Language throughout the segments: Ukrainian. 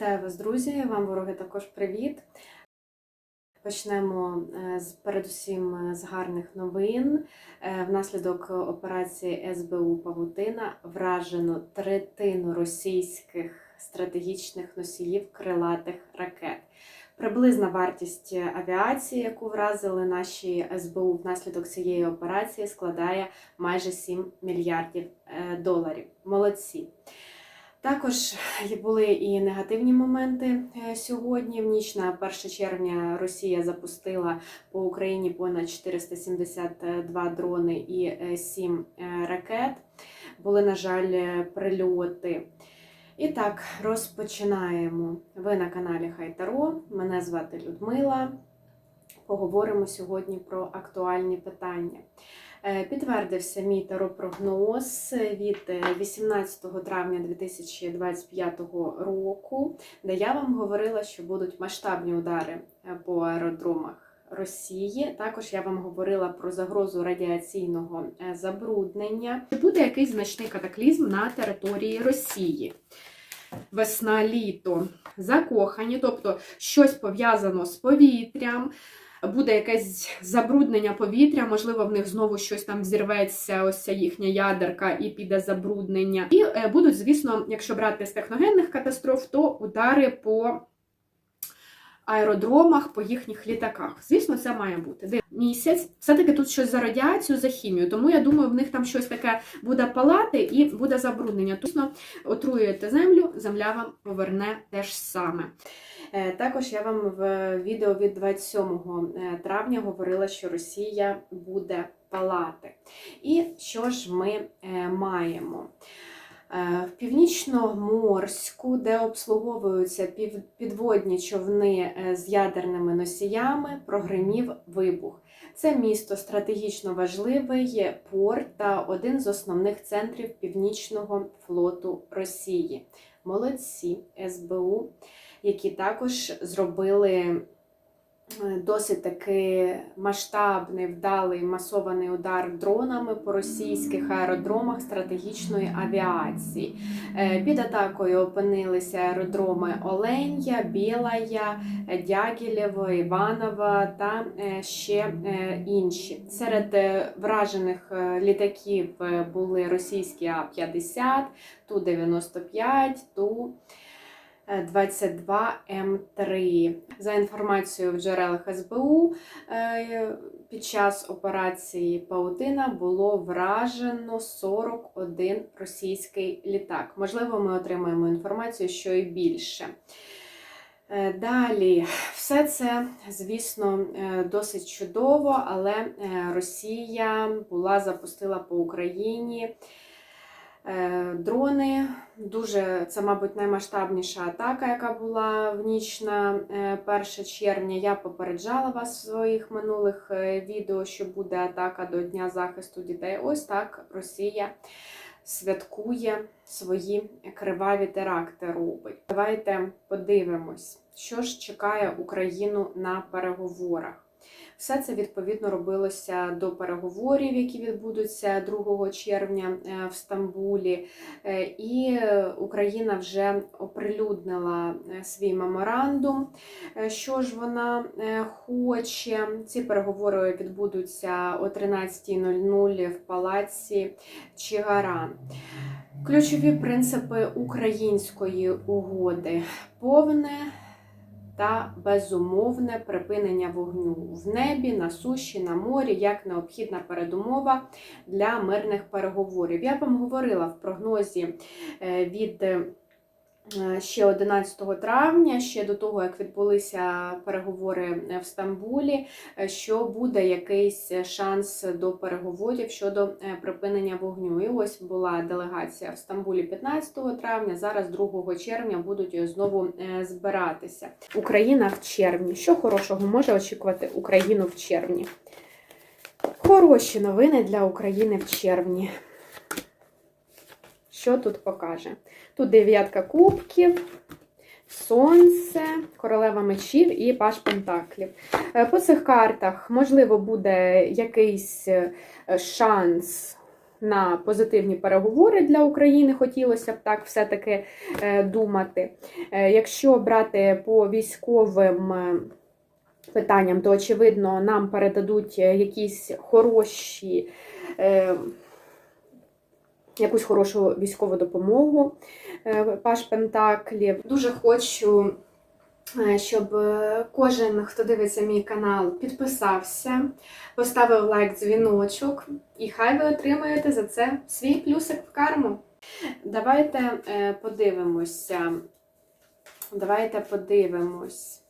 Вітаю вас, друзі! Вам вороги також привіт. Почнемо е, з передусім е, з гарних новин. Е, Внаслідок операції СБУ Павутина вражено третину російських стратегічних носіїв крилатих ракет. Приблизна вартість авіації, яку вразили наші СБУ внаслідок цієї операції, складає майже 7 мільярдів доларів. Молодці! Також були і негативні моменти е, сьогодні. В ніч на 1 червня Росія запустила по Україні понад 472 дрони і 7 ракет. Були, на жаль, е, прильоти. І так, розпочинаємо. Ви на каналі Хайтаро. Мене звати Людмила. Поговоримо сьогодні про актуальні питання. Е, Підтвердився мій таропрогноз від е, 18 травня 2025 року, де я вам говорила, що будуть масштабні удари е, по аеродромах Росії. Також я вам говорила про загрозу радіаційного е, забруднення. Буде якийсь значний катаклізм на території Росії. Весна, літо закохані, тобто щось пов'язано з повітрям буде якесь забруднення повітря, можливо, в них знову щось там взірветься, ось ця їхня ядерка, і піде забруднення. І е, будуть, звісно, якщо брати з техногенних катастроф, то удари по аеродромах, по їхніх літаках. Звісно, це має бути. Місяць, все-таки тут щось за радіацію, за хімію. Тому я думаю, в них там щось таке буде палати і буде забруднення. Тусно отруюєте землю, земля вам поверне те ж саме. Е, Також я вам в відео від 27 травня говорила, що Росія буде палати. І що ж ми е, маємо? Е, В Північно-Морську, де обслуговуються підводні човни е, з ядерними носіями, прогримів вибух. Це місто стратегічно важливий порт та один з основних центрів Північного флоту Росії. Молодці СБУ, які також зробили е, досить таки масштабний, вдалий масований удар дронами по російських аеродромах стратегічної авіації. Е, Під атакою опинилися аеродроми Оленя, Білая, Дягілєво, Іванова та е, ще інші. Серед вражених літаків були російські А-50, Ту-95, Ту. 22 М3. За інформацією в джерелах СБУ, е, під час операції Паутина було вражено 41 російський літак. Можливо, ми отримаємо інформацію, що і більше. Е, Далі, все це, звісно, е, досить чудово, але е, Росія була запустила по Україні е, дрони. Дуже це, мабуть, наймасштабніша атака, яка була в ніч на е, 1 червня. Я попереджала вас в своїх минулих е, відео, що буде атака до Дня захисту дітей. Ось так Росія святкує свої криваві теракти робить. Давайте подивимось, що ж чекає Україну на переговорах. Все це відповідно робилося до переговорів, які відбудуться 2 червня е, в Стамбулі. Е, І Україна вже оприлюднила е, свій меморандум, що ж вона хоче. Ці переговори відбудуться о 13.00 в палаці Чигаран. Ключові принципи української угоди повне та безумовне припинення вогню в небі, на суші, на морі як необхідна передумова для мирних переговорів. Я вам говорила в прогнозі е, від е, ще 11 травня, ще до того, як відбулися переговори в Стамбулі, е, що буде якийсь шанс до переговорів щодо е, припинення вогню. І ось була делегація в Стамбулі 15 травня. Зараз 2 червня будуть знову е, збиратися. Україна в червні. Що хорошого може очікувати Україну в червні? Хороші новини для України в червні. Що тут покаже? Тут дев'ятка кубків, сонце, королева мечів і паш пентаклів. Е, По цих картах, можливо, буде якийсь е, шанс на позитивні переговори для України, хотілося б так все-таки е, думати. Якщо брати по військовим питанням, то очевидно нам передадуть якісь хороші. Якусь хорошу військову допомогу е, Паш Пентаклів. Дуже хочу, е, щоб е, кожен, хто дивиться мій канал, підписався, поставив лайк, дзвіночок, і хай ви отримаєте за це свій плюсик в карму. Давайте подивимося. Давайте подивимось,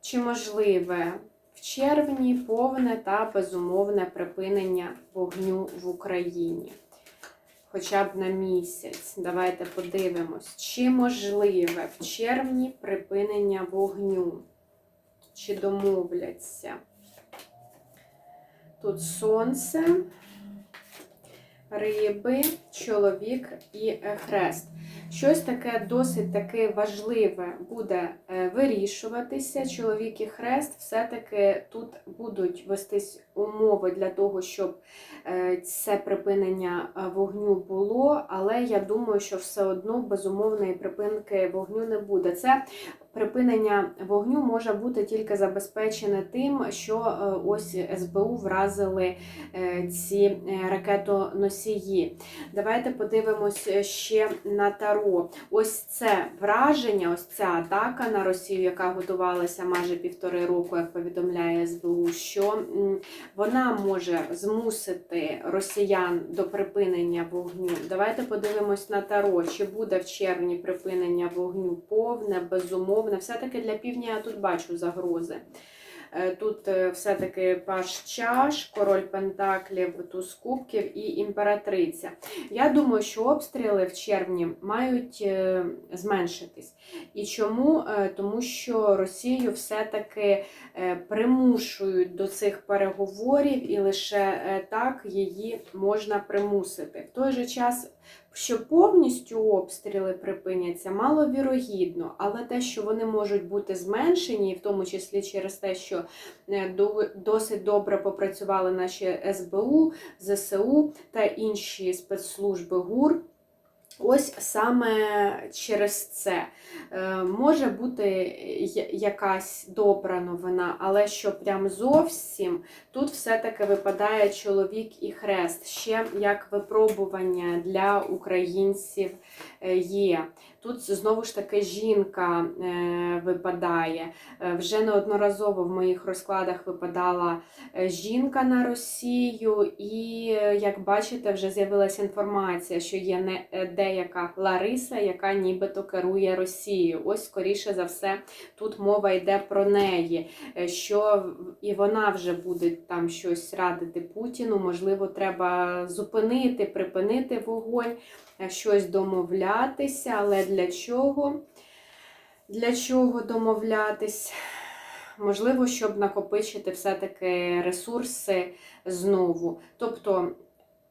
чи можливе в червні повне та безумовне припинення вогню в Україні. Хоча б на місяць. Давайте подивимось, чи можливе в червні припинення вогню. Чи домовляться? Тут сонце, риби, чоловік і хрест. Щось таке досить таке важливе буде е, вирішуватися. Чоловік і хрест все-таки тут будуть вестись умови для того, щоб е, це припинення е, вогню було, але я думаю, що все одно безумовної припинки вогню не буде. Це припинення вогню може бути тільки забезпечене тим, що е, ось СБУ вразили е, ці е, ракетоносії. Давайте подивимось ще на Таро. Ось це враження, ось ця атака на Росію, яка готувалася майже півтори року, як повідомляє СБУ, що вона може змусити росіян до припинення вогню. Давайте подивимось на Таро, чи буде в червні припинення вогню повне, безумовне. Все-таки для півдня я тут бачу загрози. Е, Тут е, все-таки паш чаш, король пентаклів, туз кубків і імператриця. Я думаю, що обстріли в червні мають е, зменшитись. І чому? Тому що Росію все-таки примушують до цих переговорів, і лише так її можна примусити. В той же час. Що повністю обстріли припиняться, маловірогідно, але те, що вони можуть бути зменшені, в тому числі через те, що е, досить добре попрацювали наші СБУ, ЗСУ та інші спецслужби ГУР. Ось саме через це Е, може бути якась добра новина, але що прям зовсім тут все-таки випадає чоловік і хрест, ще як випробування для українців е, є. Тут знову ж таки жінка е, випадає. Вже неодноразово в моїх розкладах випадала жінка на Росію, і як бачите, вже з'явилася інформація, що є не деяка Лариса, яка нібито керує Росією. Ось, скоріше за все, тут мова йде про неї, е, що і вона вже буде там щось радити Путіну. Можливо, треба зупинити, припинити вогонь, е, щось домовлятися, але для чого? Для чого домовлятись? Можливо, щоб накопичити все-таки ресурси знову. Тобто,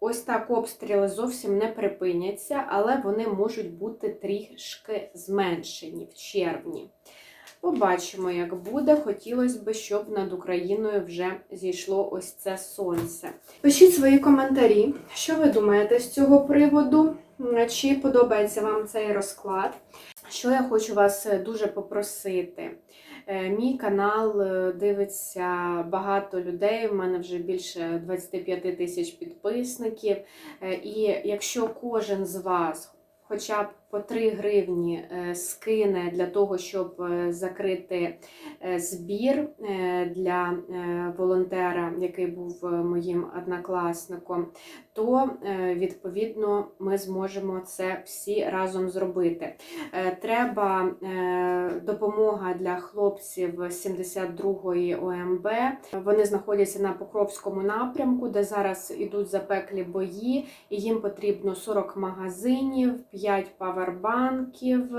ось так обстріли зовсім не припиняться, але вони можуть бути трішки зменшені в червні. Побачимо, як буде. Хотілося б, щоб над Україною вже зійшло ось це сонце. Пишіть свої коментарі, що ви думаєте з цього приводу, чи подобається вам цей розклад. Що я хочу вас е, дуже попросити. Е, Мій канал е, дивиться багато людей. У мене вже більше 25 тисяч підписників. Е, І якщо кожен з вас хоча б по 3 гривні е, скине для того, щоб е, закрити е, збір для волонтера, який був моїм однокласником, то відповідно ми зможемо це всі разом зробити. Треба допомога для хлопців 72-ї ОМБ. Вони знаходяться на Покровському напрямку, де зараз ідуть запеклі бої, і їм потрібно 40 магазинів, 5 павербанків,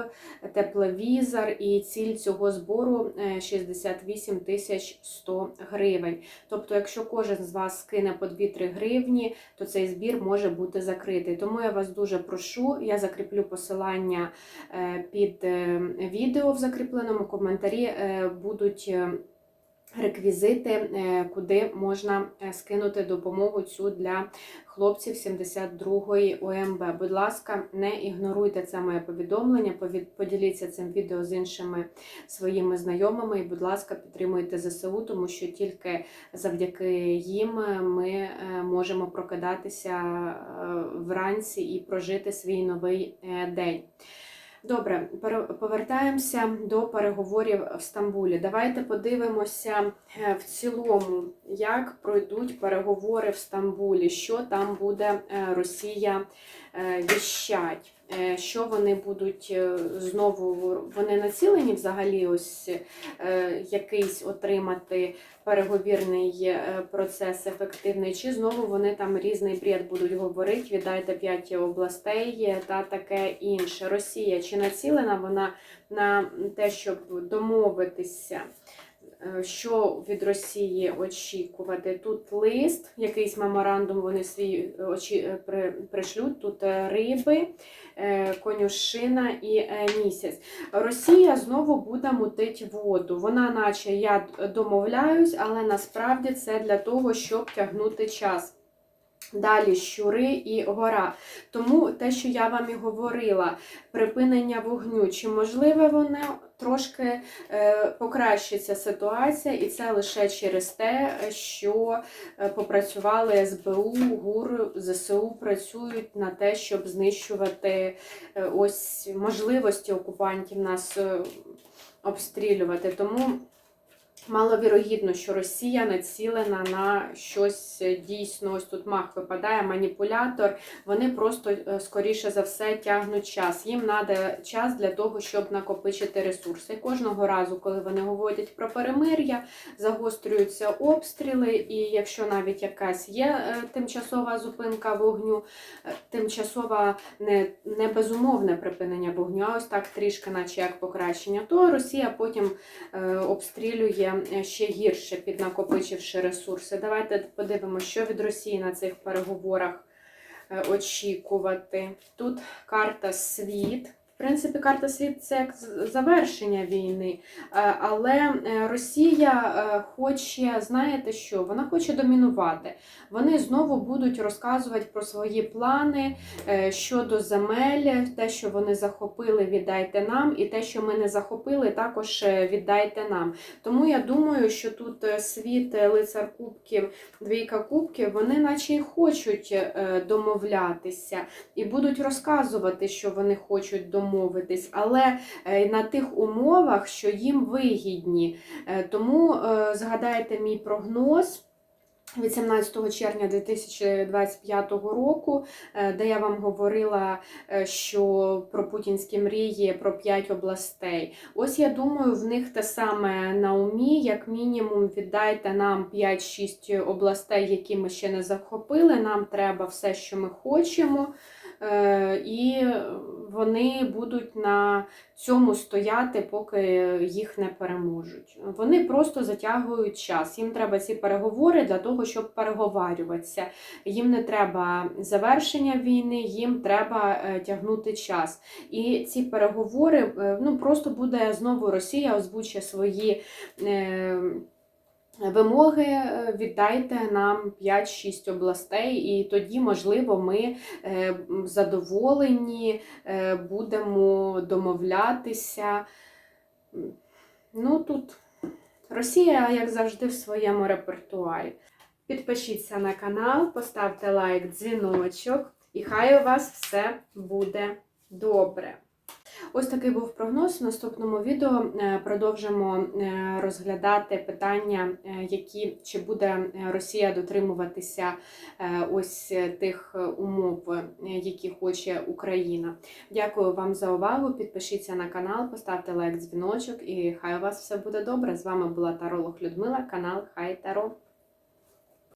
тепловізор, і ціль цього збору е, 68 тисяч 100 гривень. Тобто, якщо кожен з вас скине по 2-3 гривні, то цей збір може бути закритий. Тому я вас дуже прошу, я закріплю посилання е, під е, відео в закріпленому коментарі. е, Будуть е, реквізити, е, куди можна е, скинути допомогу цю для хлопців 72-ї ОМБ. Будь ласка, не ігноруйте це моє повідомлення, повід- поділіться цим відео з іншими своїми знайомими. І, будь ласка, підтримуйте ЗСУ, тому що тільки завдяки їм ми е, можемо прокидатися вранці і прожити свій новий день. Добре, повертаємося до переговорів в Стамбулі. Давайте подивимося е, в цілому, як пройдуть переговори в Стамбулі, що там буде е, Росія е, віщать, що вони будуть е, знову вони націлені взагалі ось е, якийсь отримати переговірний е, процес ефективний, чи знову вони там різний бред будуть говорити, віддайте п'ять областей е, та таке інше. Росія чи націлена вона на те, щоб домовитися? Е, Що від Росії очікувати? Тут лист, якийсь меморандум вони свій е, очі е, пришлють. Тут риби, конюшина і місяць. Росія знову буде мутить воду. Вона, наче я домовляюсь, але насправді це для того, щоб тягнути час. Далі щури і гора. Тому те, що я вам і говорила, припинення вогню, чи можливе воно трошки е, покращиться ситуація, і це лише через те, що е, попрацювали СБУ, ГУР, ЗСУ працюють на те, щоб знищувати е, ось можливості окупантів нас обстрілювати. Тому маловірогідно, що Росія націлена на щось е, дійсно. Ось тут мах випадає, маніпулятор. Вони просто е, скоріше за все тягнуть час. Їм треба час для того, щоб накопичити ресурси. Кожного разу, коли вони говорять про перемир'я, загострюються обстріли, і якщо навіть якась є е, тимчасова зупинка вогню, тимчасова не, не безумовне припинення вогню, а ось так трішки, наче як покращення, то Росія потім обстрілює е, ще гірше, піднакопичивши ресурси. Давайте подивимося, що від Росії на цих переговорах е, очікувати. Тут карта світ. Принципі, карта світ це як завершення війни. Е, Але е, Росія е, хоче, знаєте що? Вона хоче домінувати. Вони знову будуть розказувати про свої плани щодо земель, те, що вони захопили, віддайте нам, і те, що ми не захопили, також віддайте нам. Тому я думаю, що тут світ лицар кубків, двійка кубків, вони наче й хочуть домовлятися і будуть розказувати, що вони хочуть домовитись, але е, на тих умовах, що їм вигідні. Е, Тому е, згадайте мій прогноз. Від 17 червня 2025 року, де я вам говорила, що про путінські мрії про 5 областей. Ось я думаю, в них те саме на умі, як мінімум, віддайте нам 5-6 областей, які ми ще не захопили. Нам треба все, що ми хочемо. І вони будуть на цьому стояти, поки їх не переможуть. Вони просто затягують час. Їм треба ці переговори для того, щоб переговарюватися. Їм не треба завершення війни, їм треба е, тягнути час. І ці переговори е, ну просто буде знову Росія озвучує свої. Вимоги е, віддайте нам 5-6 областей, і тоді, можливо, ми е, задоволені, е, будемо домовлятися. Ну тут Росія, як завжди, в своєму репертуарі. Підпишіться на канал, поставте лайк, дзвіночок, і хай у вас все буде добре. Ось такий був прогноз. В наступному відео е, продовжимо е, розглядати питання, е, які чи буде Росія дотримуватися ось тих умов, які хоче Україна. Дякую вам за увагу. Підпишіться на канал, поставте лайк, дзвіночок, і хай у вас все буде добре. З вами була Таролог Людмила, канал Хай Таро.